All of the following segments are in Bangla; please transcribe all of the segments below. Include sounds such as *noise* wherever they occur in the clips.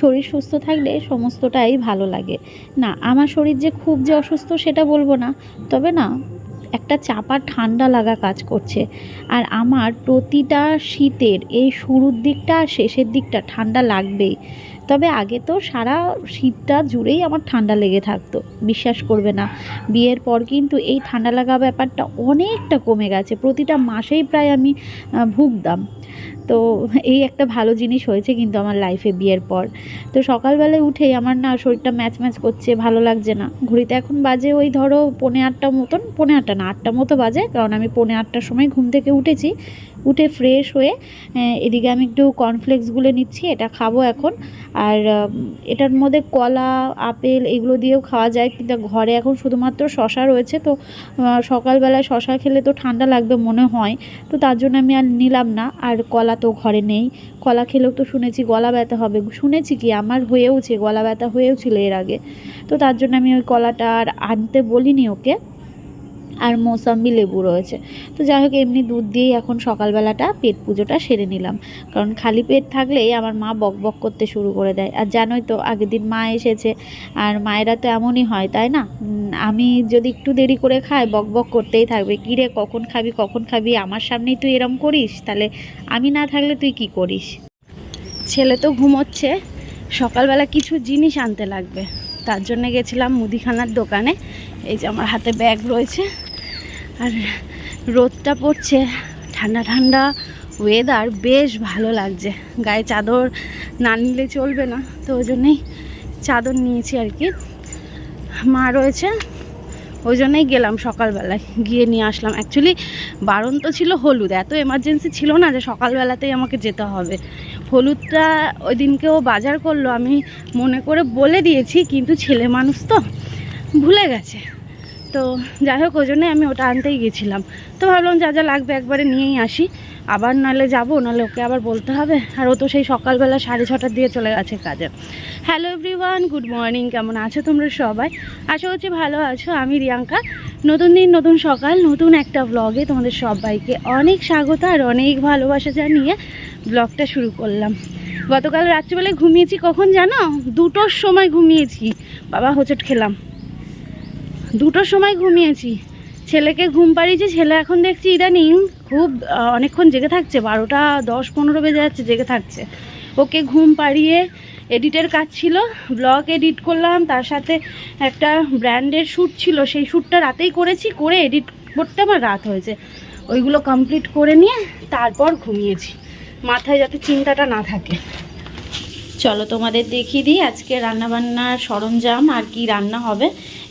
শরীর সুস্থ থাকলে সমস্তটাই ভালো লাগে। না, আমার শরীর যে খুব যে অসুস্থ সেটা বলব না। তবে না, একটা চাপা ঠান্ডা লাগা কাজ করছে। আর আমার প্রতিটা শীতের এই শুরুর দিকটা আর শেষের দিকটা ঠান্ডা লাগবেই। তবে আগে তো সারা শীতটা জুড়েই আমার ঠান্ডা লেগে থাকতো, বিশ্বাস করবে না। বিয়ের পর কিন্তু এই ঠান্ডা লাগা ব্যাপারটা অনেকটা কমে গেছে। প্রতিটা মাসেই প্রায় আমি ভুগতাম। তো এই একটা ভালো জিনিস হয়েছে কিন্তু আমার লাইফে বিয়ের পর। তো সকালবেলায় উঠেই আমার না শরীরটা ম্যাচ ম্যাচ করছে, ভালো লাগছে না। ঘড়িতে এখন বাজে ওই ধরো পৌনে আটটা মতন, পৌনে আটটা না, আটটা মতো বাজে, কারণ আমি পৌনে আটটার সময় ঘুম থেকে উঠেছি। উঠে ফ্রেশ হয়ে এদিকে আমি একটু কর্নফ্লেক্সগুলো নিচ্ছি, এটা খাব এখন। আর এটার মধ্যে কলা, আপেল এগুলো দিয়েও খাওয়া যায়, কিন্তু ঘরে এখন শুধুমাত্র শশা রয়েছে, তো সকালবেলায় শশা খেলে তো ঠান্ডা লাগবে মনে হয়, তো তার জন্য আমি আর নিলাম না, আর কলা তো ঘরে নেই। কলা খেলেও তো শুনেছি গলা ব্যথা হবে। শুনেছি কি, আমার হয়েওছে, গলা ব্যথা হয়েওছিল এর আগে। তো তার জন্য আমি ওই কলাটা আর আনতে বলিনি ওকে। আর মৌসাম্বি লেবু রয়েছে। তো যাই হোক, এমনি দুধ দিয়েই এখন সকালবেলাটা পেট পুজোটা সেরে নিলাম। কারণ খালি পেট থাকলেই আমার মা বক বক করতে শুরু করে দেয়। আর জানোই তো, আগের দিন মা এসেছে, আর মায়েরা তো এমনই হয়, তাই না? আমি যদি একটু দেরি করে খাই, বক বক করতেই থাকবে। কী রে, কখন খাবি কখন খাবি? আমার সামনেই তুই এরম করিস? তাহলে আমি না থাকলে তুই কি করিস? ছেলে তো ঘুমোচ্ছে, সকালবেলা কিছু জিনিস আনতে লাগবে। তার জন্য গেছিলাম মুদিখানার দোকানে। এই যে আমার হাতে ব্যাগ রয়েছে। আর রোদটা পড়ছে, ঠান্ডা ঠান্ডা ওয়েদার বেশ ভালো লাগছে। গায়ে চাদর না নিলে চলবে না, তো ওই জন্যেই চাদর নিয়েছি আর কি। মা রয়েছে, ওই জন্যই গেলাম সকালবেলায়, গিয়ে নিয়ে আসলাম। অ্যাকচুয়ালি বারণ তো ছিল হলুদ, এত এমার্জেন্সি ছিল না যে সকালবেলাতেই আমাকে যেতে হবে। হলুদটা ওই দিনকেও বাজার করল, আমি মনে করে বলে দিয়েছি, কিন্তু ছেলে মানুষ তো ভুলে গেছে। তো যাই হোক, ওই জন্যে আমি ওটা আনতেই গেছিলাম। তো ভাবলাম যা যা লাগবে একবারে নিয়েই আসি। আবার নাহলে যাব, নাহলে ওকে আবার বলতে হবে। আর ও তো সেই সকালবেলা সাড়ে ছটার দিয়ে চলে গেছে কাজে। হ্যালো এভরিওয়ান গুড মর্নিং কেমন আছো তোমরা সবাই? আশা করছি ভালো আছো। আমি রিয়াঙ্কা। নতুন দিন, নতুন সকাল, নতুন একটা ব্লগে তোমাদের সবাইকে অনেক স্বাগত আর অনেক ভালোবাসা জানিয়ে ব্লগটা শুরু করলাম। গতকাল রাত্রিবেলায় ঘুমিয়েছি কখন জানো? দুটোর সময় ঘুমিয়েছি। বাবা হোঁচট খেলাম। দুটোর সময় ঘুমিয়েছি। ছেলেকে ঘুম পাড়িয়েছি, ছেলে এখন দেখছি ইদানিং খুব অনেকক্ষণ জেগে থাকছে, বারোটা দশ পনেরো বেজে যাচ্ছে জেগে থাকছে। ওকে ঘুম পাড়িয়ে এডিটের কাজ ছিল, ব্লগ এডিট করলাম, তার সাথে একটা ব্র্যান্ডের শ্যুট ছিল, সেই শ্যুটটা রাতেই করেছি, করে এডিট করতে আমার রাত হয়েছে। ওইগুলো কমপ্লিট করে নিয়ে তারপর ঘুমিয়েছি। মাথায় যাতে চিন্তাটা না থাকে। চলো তোমাদের দেখিয়ে দিই আজকে রান্নাবান্নার সরঞ্জাম আর কি রান্না হবে।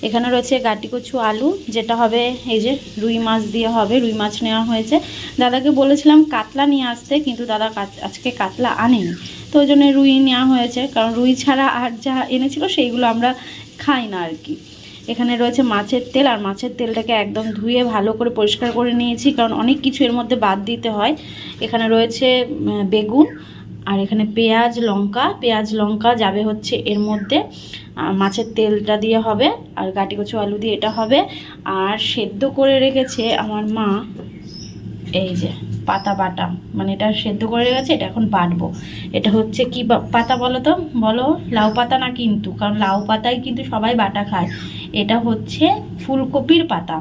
এখানে রয়েছে গাটি কচু আলু, যেটা হবে এই যে রুই মাছ দিয়ে হবে, রুই মাছ নেওয়া হয়েছে। দাদাকে বলেছিলাম কাতলা নিয়ে আসতে, কিন্তু দাদা আজকে কাতলা আনেনি। তো ওই জন্য রুই নেওয়া হয়েছে, কারণ রুই ছাড়া আর যা এনেছিল সেইগুলো আমরা খাই না আর কি। এখানে রয়েছে মাছের তেল, আর মাছের তেলটাকে একদম ধুয়ে ভালো করে পরিষ্কার করে নিয়েছি, কারণ অনেক কিছু এর মধ্যে বাদ দিতে হয়। এখানে রয়েছে বেগুন আর এখানে পেঁয়াজ, লঙ্কা। পেঁয়াজ, লঙ্কা যাবে হচ্ছে এর মধ্যে মাছের তেলটা দিয়ে হবে, আর গাটি কচু আলু দিয়ে এটা হবে। আর সেদ্ধ করে রেখেছে আমার মা, এই যে পাতা বাটা। মানে এটা সেদ্ধ করে রেখেছে, এটা এখন বাটবো। এটা হচ্ছে কি পাতা বলো তো? বলো, লাউ পাতা না কিন্তু? কারণ লাউ পাতায় কিন্তু সবাই বাটা খায়। এটা হচ্ছে ফুলকপির পাতা।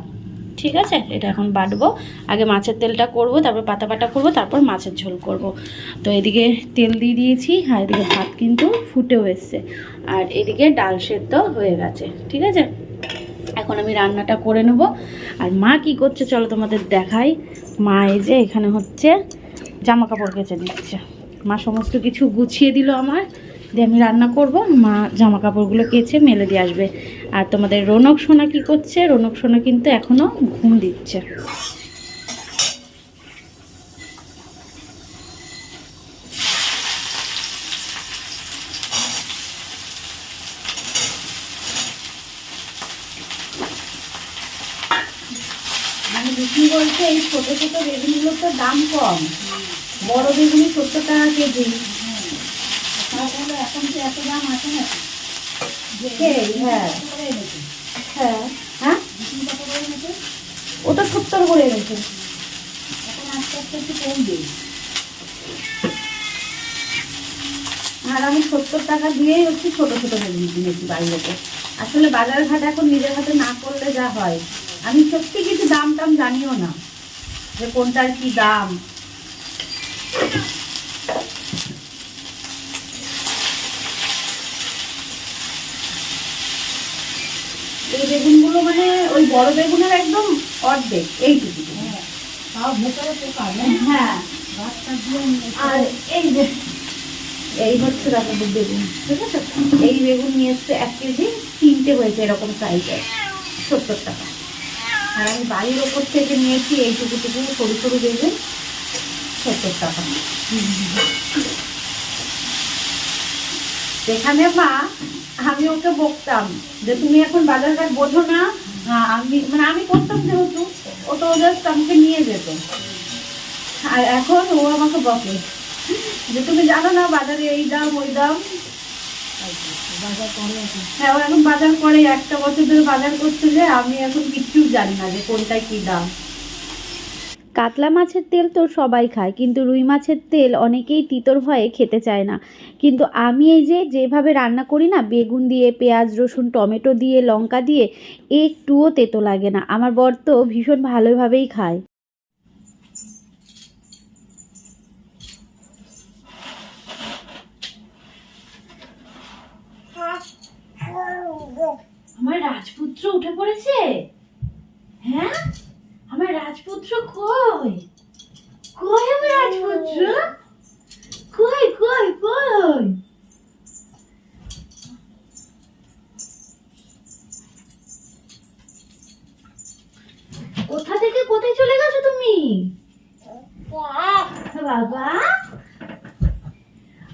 ঠিক আছে? এটা এখন বাটবো। আগে মাছের তেলটা করব, তারপর পাতা বাটা করব, তারপর মাছের ঝোল করব। তো এদিকে তেল দিয়ে দিয়েছি, আর এদিকে ভাত কিন্তু ফুটেও এসছে। আর এদিকে ডাল সেদ্ধ হয়ে গেছে, ঠিক আছে? এখন আমি রান্নাটা করে নেব। আর মা কি করছে চলো তোমাদের দেখাই। মা এই যে এখানে হচ্ছে জামা কাপড় কেচে দিচ্ছে। মা সমস্ত কিছু গুছিয়ে দিল আমার। দিয়ে আমি রান্না করব। মা জামা কাপড়গুলো কেচে মেলে দিয়ে আসবে। আর তোমাদের রৌনক সোনা কি করছে? রৌনক সোনা কিন্তু এখনও ঘুম দিচ্ছে। মানে এই ছোটো ছোটো বেগুনগুলোর তো দাম কম। বড় বেগুনি সত্তর টাকা কেজি। তাহলে এখন তো এত দাম আছে না হ্যাঁ। হ্যাঁ। হ্যাঁ? ওটা সত্তর করে এনেছে। এখন আস্তে আস্তে একটু কমবে। আর আমি সত্তর টাকা দিয়েই হচ্ছে ছোট ছোট বেগুন কিনেছি বাইরেতে। আসলে বাজার ঘাট এখন নিজের হাতে না করলে যা হয়। আমি সত্যি কিছু দাম টাম জানিও না যে কোনটার কি দাম। এই বেগুনগুলো মানে ওই বড় বেগুনের একদম অর্ধেক এইটুকু হ্যাঁ আর এই যে এই হচ্ছে বেগুন ঠিক আছে এই বেগুন নিয়ে এসছে এক কেজি তিনটে হয়েছে এরকম সাইজের সত্তর টাকা। আর আমি বাড়ির ওপর থেকে নিয়েছি এইটুকু টুকু সরু সরু বেগুন সত্তর টাকা। সেখানে মা আমি ওকে বকতাম যে তুমি এখন বাজারঘাট বোঝো না। আমি মানে আমি করতাম যেহেতু, ও তো জাস্ট আমাকে নিয়ে যেত। আর এখন ও আমাকে বকে। যে তুমি জানো না, বাজারে এই দাম, ওই দাম। হ্যাঁ ও এখন বাজার করে, একটা বছর ধরে বাজার করছে যে আমি এখন কিচ্ছু জানি না যে কোনটায় কি দাম। কাতলা মাছের তেল তো সবাই খায়, কিন্তু রুই মাছের তেল অনেকেই তিতর ভয়ে খেতে চায় না। কিন্তু আমি এই যে যেভাবে রান্না করি না, বেগুন দিয়ে, পেঁয়াজ, রসুন, টমেটো দিয়ে, লঙ্কা দিয়ে, একটুও তেতো লাগে না। আমার বর তো ভীষণ ভালোভাবেই খায়। আমার রাজপুত্র উঠে পড়েছে? হ্যাঁ? আমার রাজপুত্র কই? কই আমার রাজপুত্র? কই কই কই? কোথা থেকে কোথায় চলে গেছো তুমি? বাবা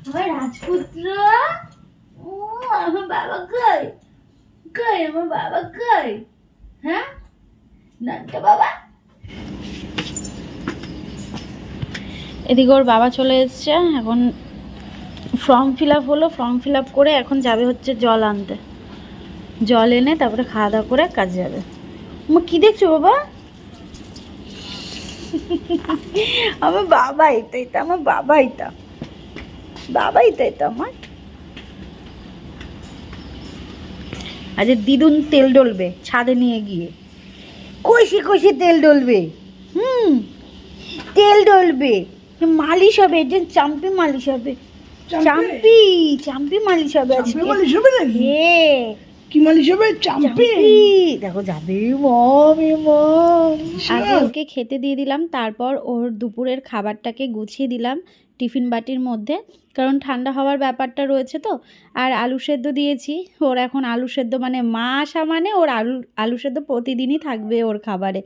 আমার রাজপুত্র? ও আমার বাবা কই? কই আমার বাবা কই? হ্যাঁ? নান্টা বাবা? এদিকে ওর বাবা চলে এসছে, এখন ফর্ম ফিল হলো ফর্ম ফিল করে এখন যাবে হচ্ছে জল আনতে। জল এনে তারপরে খাওয়া দাওয়া করে কাজে যাবে। মা, কি দেখছ বাবা? আমার বাবা এটা এটা আমার বাবা, এটা। বাবা এটা এটা আমার। আজ দিদুন তেল ডলবে, ছাদে নিয়ে গিয়ে। কষে কষে তেল ডলবে। হুম, তেল ডলবে। মালিশ হবে যে চাম্পি মালিশ হবে। চাম্পি? চাম্পি মালিশ হবে আজকে। মালিশ হবে নাকি? হে কি মালিশ হবে? চাম্পি? দেখো যাবে মম মম। আগে ওকে খেতে দিয়ে দিলাম তারপর ওর দুপুরের খাবারটাকে গুছিয়ে দিলাম টিফিন বাটির মধ্যে। কারণ ঠান্ডা হওয়ার ব্যাপারটা রয়েছে তো আর আলু সেদ্ধ দিয়েছি। ওর এখন আলু সেদ্ধ মানে মা আসা মানে ওর আলু আলু সেদ্ধ প্রতিদিনই থাকবে ওর খাবারে।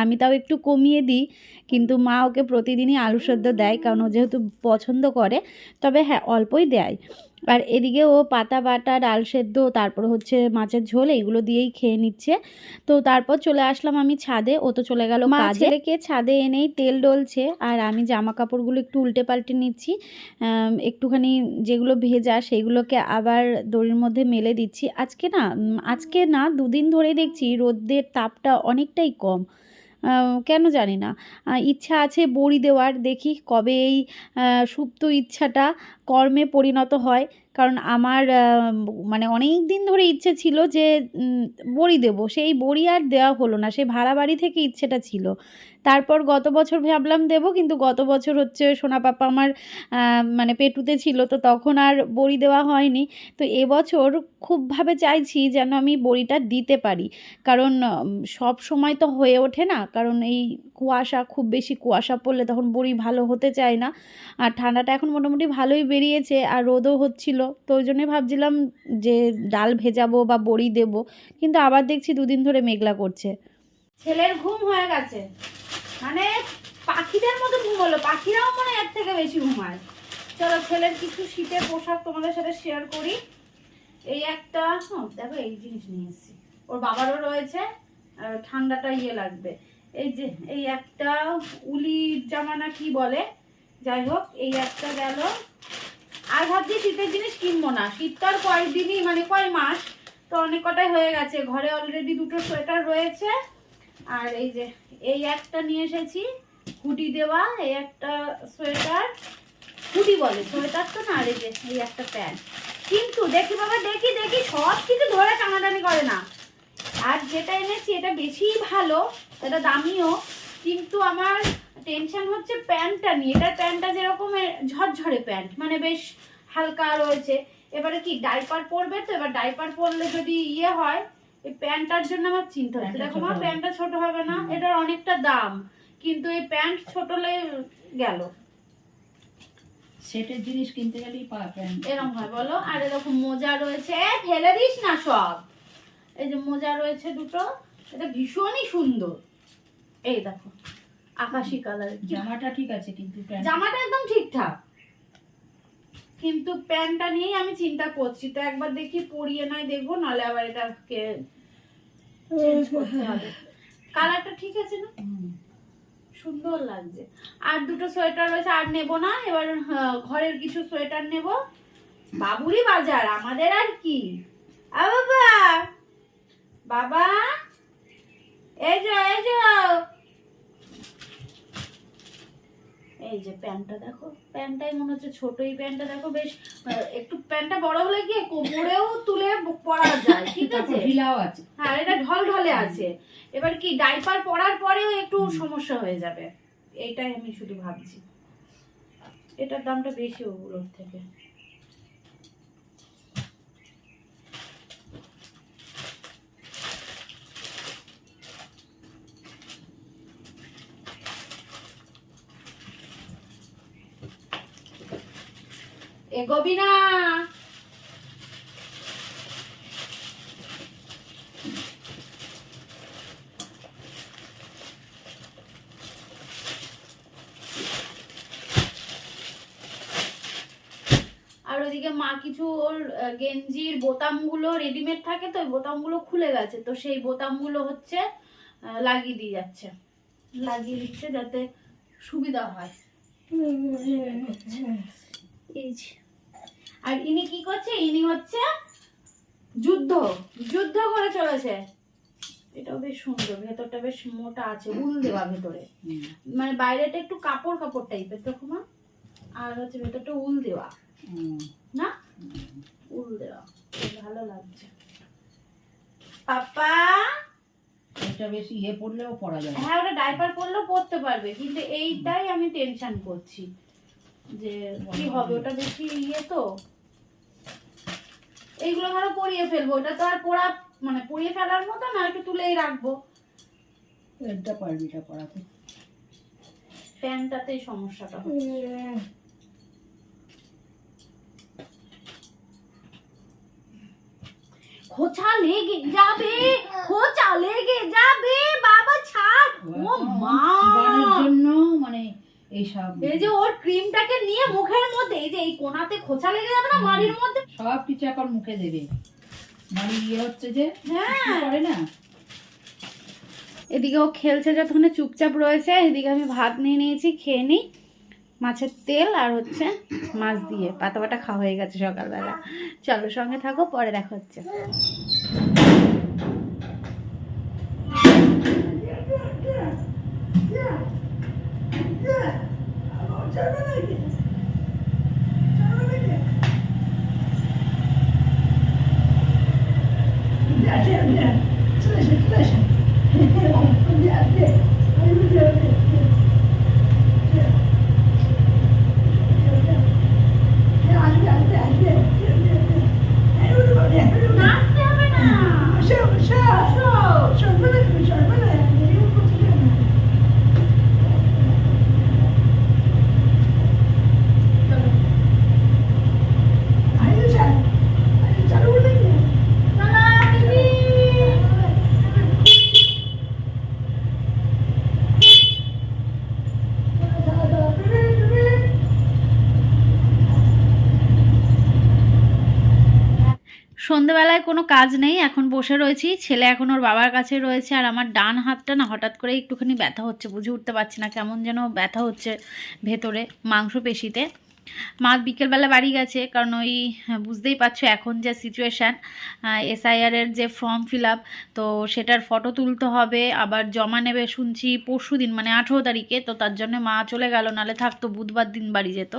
আমি তাও একটু কমিয়ে দিই কিন্তু মা ওকে প্রতিদিনই আলু সেদ্ধ দেয় কারণ ও যেহেতু পছন্দ করে তবে হ্যাঁ অল্পই দেয়। আর এদিকে ও পাতা বাটা ডাল সেদ্ধ তারপর হচ্ছে মাছের ঝোল এইগুলো দিয়েই খেয়ে নিচ্ছে। তো তারপর চলে আসলাম আমি ছাদে ও তো চলে গেল মা ছেলেকে ছাদে এনেই তেল ডলছে আর আমি জামা কাপড়গুলো একটু উল্টে পাল্টে নিচ্ছি। একটুখানি যেগুলো ভেজা সেগুলোকে আবার দড়ির মধ্যে মেলে দিচ্ছি। আজকে না আজকে না দুদিন ধরে দেখছি রোদের তাপটা অনেকটাই কম। কেন জানি না। ইচ্ছা আছে বড়ি দেওয়ার, দেখি কবে এই সুপ্ত ইচ্ছাটা কর্মে পরিণত হয়। কারণ আমার মানে অনেক দিন ধরে ইচ্ছে ছিল যে বড়ি দেবো। সেই বড়ি আর দেওয়া হলো না, সেই ভাড়া বাড়ি থেকে ইচ্ছেটা ছিল। তারপর গত বছর ভাবলাম দেবো, কিন্তু গত বছর হচ্ছে সোনা পাপা আমার মানে পেটুতে ছিল, তো তখন আর বড়ি দেওয়া হয়নি। তো এবছর খুবভাবে চাইছি যেন আমি বড়িটা দিতে পারি। কারণ সব সময় তো হয়ে ওঠে না। কারণ এই কুয়াশা, খুব বেশি কুয়াশা পড়লে তখন বড়ি ভালো হতে চায় না। আর ঠান্ডাটা এখন মোটামুটি ভালোই বেরিয়েছে, আর রোদও হচ্ছিল। তো ওই জন্যই ভাবছিলাম যে ডাল ভেজাবো বা বড়ি দেবো, কিন্তু আবার দেখছি দুদিন ধরে মেঘলা করছে। ছেলের ঘুম হয়ে গেছে। মানে পাখিদের মতো ঘুম হলো, পাখিরাও মানে এর থেকে বেশি ঘুমায় চলো ছেলের কিছু শীতের পোশাক তোমাদের সাথে শেয়ার করি। এই একটা দেখো এই জিনিস নিয়ে এসেছি। ওর বাবারও রয়েছে ঠান্ডাটা ইয়ে লাগবে। এই যে, এই একটা উলি জামানা কি বলে? যাই হোক, এই একটা গেল। আর ভাবছি শীতের জিনিস কিনবো না। শীত তো আর কয়েকদিনই মানে কয় মাস? তো অনেক কটাই হয়ে গেছে। ঘরে অলরেডি দুটো সোয়েটার রয়েছে। আর এই যে, এই একটা নিয়ে এসেছি, হুডি দেওয়া, এই একটা সোয়েটার। হুডি বলে, সোয়েটার তো না, আর এই যে, এই একটা প্যান্ট। কিন্তু দেখি বাবা, দেখি দেখি, সব কিছু ধরে টানাটানি করে না। আর যেটা এনেছি, এটা বেশি ভালো এটা দামিও। কিন্তু আমার টেনশন হচ্ছে প্যান্টটা নিয়ে। এটার প্যান্টটা যেরকম ঝরঝরে প্যান্ট। মানে বেশ হালকা রয়েছে। এবারে কি ডাইপার পরবে তো? এবার ডাইপার পরলে যদি ইয়ে হয় এই প্যান্টটার জন্য আমার চিন্তা হচ্ছে। দেখো মা প্যান্টটা ছোট হবে না। এটার অনেকটা দাম। কিন্তু এই প্যান্ট ছোট হলে গেল। সেটের জিনিস কিনতে গেলেই পা প্যান্ট। এরকম হয় বলো। আর এরকম মোজা রয়েছে। এ, ফেলে দিস না সব। এই যে মোজা রয়েছে দুটো এটা ভীষণই সুন্দর। এই দেখো। আকাশি কালার জামাটা ঠিক আছে কিন্তু জামাটা একদম ঠিকঠাক। কিন্তু প্যান্টটা নিয়েই আমি চিন্তা করছি তো একবার দেখি পরিয়ে নয় দেখব নাহলে আবার এটাকে চেঞ্জ করতে হবে। কালারটা ঠিক আছে না? সুন্দর লাগছে। আর দুটো সোয়েটার রয়েছে আর নেব না। এবার ঘরের কিছু সোয়েটার নেব। বাবুরি বাজার আমাদের আর কি? বাবা! বাবা! এই যে এই যে এই যে প্যান্টটা দেখো প্যান্টটাই মনে হচ্ছে ছোট এই প্যান্টটা। দেখো বেশ একটু প্যান্টটা বড় হলে কি কোমরেও তুলে পরা যায় *laughs* ঠিক আছে? ঢিলাও আছে। হ্যাঁ এটা ঢল ঢলে আছে। এবার কি ডাইপার পরার পরেও একটু সমস্যা হয়ে যাবে। এইটাই আমি শুধু ভাবছি। এটার দামটা বেশি ওগুলোর থেকে। এগোবি না আর ওইদিকে মা কিছু ওর গেঞ্জির বোতামগুলো রেডিমেড থাকে তো ওই বোতামগুলো খুলে গেছে। তো সেই বোতামগুলো হচ্ছে লাগিয়ে দিয়ে যাচ্ছে। লাগিয়ে দিচ্ছে যাতে সুবিধা হয়। এই যে। আর ইনি কি করছে? ইনি হচ্ছে যুদ্ধ যুদ্ধ করে চলেছে। এটাও বেশ সুন্দর ভেতরটা বেশ মোটা আছে উল দেওয়া ভেতরে। মানে বাইরেটা একটু কাপড় কাপড় টাইপের দেখো মা আর হচ্ছে ভেতরটা উল দেওয়া। না? উল দেওয়া। ভালো লাগছে। পাপা! এটা বেশি ইয়ে পড়লেও পরা যাবে হ্যাঁ ওটা ডাইপার পরলেও পরতে পারবে কিন্তু এইটাই আমি টেনশন করছি। যে কি হবে ওটা বেশি ইয়ে তো। এইগুলো ধরো পরিয়ে ফেলব ওটা তো আর পড়া মানে পরিয়ে ফেলার মতো না একটু তুলেই রাখব। এটা পারবি এটা পরাতে প্যান্টটাতেই সমস্যাটা খোঁচা লেগে যাবে খোঁচা লেগে যাবে বাবা ছাড়। ও মা। জন্য মানে এইসব এই যে ওর ক্রিমটাকে নিয়ে মুখের মধ্যে এই যে এই কোনাতে খোঁচা লেগে যাবে না মাড়ির মধ্যে? সব কিছু এখন মুখে দেবে। মানে ইয়ে হচ্ছে যে হ্যাঁ। করে না? এদিকে ও খেলছে যতক্ষণে চুপচাপ রয়েছে এদিকে আমি ভাত নিয়ে নিয়েছি খেয়ে নিই। মাছের তেল আর হচ্ছে মাছ দিয়ে। পাতা পাতা খাওয়া হয়ে গেছে সকালবেলা। চলো সঙ্গে থাকো পরে দেখা হচ্ছে। Yeah, yeah, yeah. সন্ধেবেলায় কোনো কাজ নেই, এখন বসে রয়েছি। ছেলে এখন ওর বাবার কাছে রয়েছে আর আমার ডান হাতটা না হঠাৎ করে একটুখানি ব্যথা হচ্ছে, বুঝে উঠতে পারছি না কেমন যেন ব্যথা হচ্ছে ভেতরে মাংসপেশিতে। মা বিকেলবেলা বাড়ি গেছে কারণ ওই হ্যাঁ, বুঝতেই পারছ এখন যে সিচুয়েশান এসআইআর এর যে ফর্ম ফিল আপ তো সেটার ফটো তুলতে হবে আবার জমা নেবে শুনছি পরশু দিন মানে আঠেরো তারিখে তো তার জন্য মা চলে গেল নালে থাকতো বুধবার দিন বাড়ি যেত।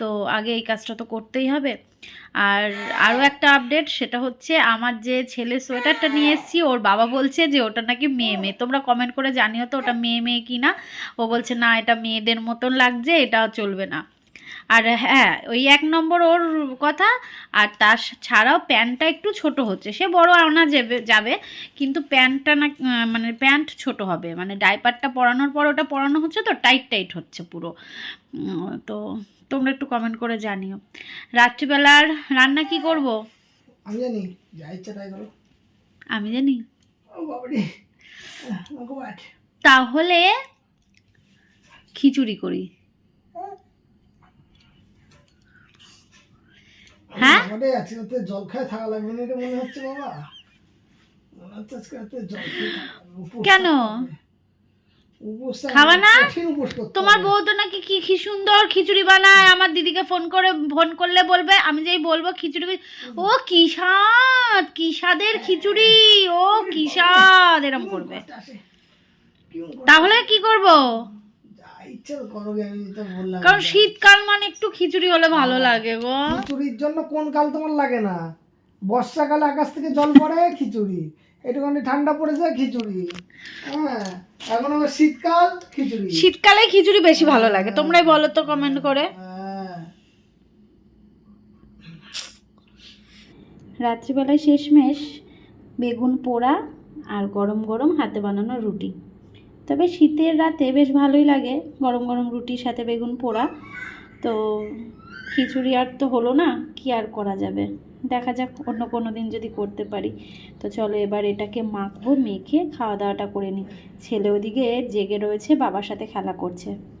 তো আগে এই কাজটা তো করতেই হবে। আর আরও একটা আপডেট সেটা হচ্ছে আমার যে ছেলে সোয়েটারটা নিয়ে এসেছি ওর বাবা বলছে যে ওটা নাকি মেয়ে মেয়ে। তোমরা কমেন্ট করে জানিও তো ওটা মেয়ে মেয়ে কি না ও বলছে না এটা মেয়েদের মতন লাগছে এটা চলবে না। আর হ্যাঁ ওই এক নম্বর ওর কথা আর তার ছাড়াও প্যান্টটা একটু ছোট হচ্ছে। সে বড় আনা যাবে যাবে কিন্তু প্যান্টটা না মানে প্যান্ট ছোট হবে। মানে ডাইপারটা পরানোর পর ওটা পরানো হচ্ছে তো টাইট টাইট হচ্ছে পুরো। তো তোমরা একটু কমেন্ট করে জানিও। রাত্রিবেলার রান্না কি করব? আমি জানি যা ইচ্ছা তাই করো। আমি জানি। তাহলে খিচুড়ি করি। হ্যাঁ? আমাদের আজকে জল খায় থাকা লাগবে না এটা মনে হচ্ছে বাবা মনে হচ্ছে আজকে জল খেয়ে থাকা লাগবে। উপোস কেন? খাওয়া না? তোমার। বউ তো নাকি কি কি সুন্দর খিচুড়ি বানায় আমার দিদিকে ফোন করে ফোন করলে বলবে আমি যেই বলব খিচুড়ি ও কি স্বাদ কি স্বাদের খিচুড়ি ও কি স্বাদ এরম করবে? তাহলে কি করব কারণ শীতকাল মানে একটু খিচুড়ি হলে ভালো লাগে গো। খিচুড়ির জন্য কোন কাল তোমার লাগে না? বর্ষাকালে আকাশ থেকে জল পড়ে খিচুড়ি। একটুখানি ঠান্ডা পড়েছে খিচুড়ি। হ্যাঁ এখন আবার শীতকাল খিচুড়ি। শীতকালে খিচুড়ি বেশি ভালো লাগে। তোমরাই বলো তো কমেন্ট করে। হ্যাঁ। রাত্রিবেলায় শেষমেশ বেগুন পোড়া আর গরম গরম হাতে বানানো রুটি। তবে শীতের রাতে বেশ ভালোই লাগে গরম গরম রুটির সাথে বেগুন পোড়া। তো খিচুড়ি আর তো হলো না, কি আর করা যাবে? দেখা যাক, অন্য কোনো দিন যদি করতে পারি। তো চলো এবার এটাকে মাখবো, মেখে খাওয়া দাওয়াটা করে নিই। ছেলে ওদিকে জেগে রয়েছে, বাবার সাথে খেলা করছে।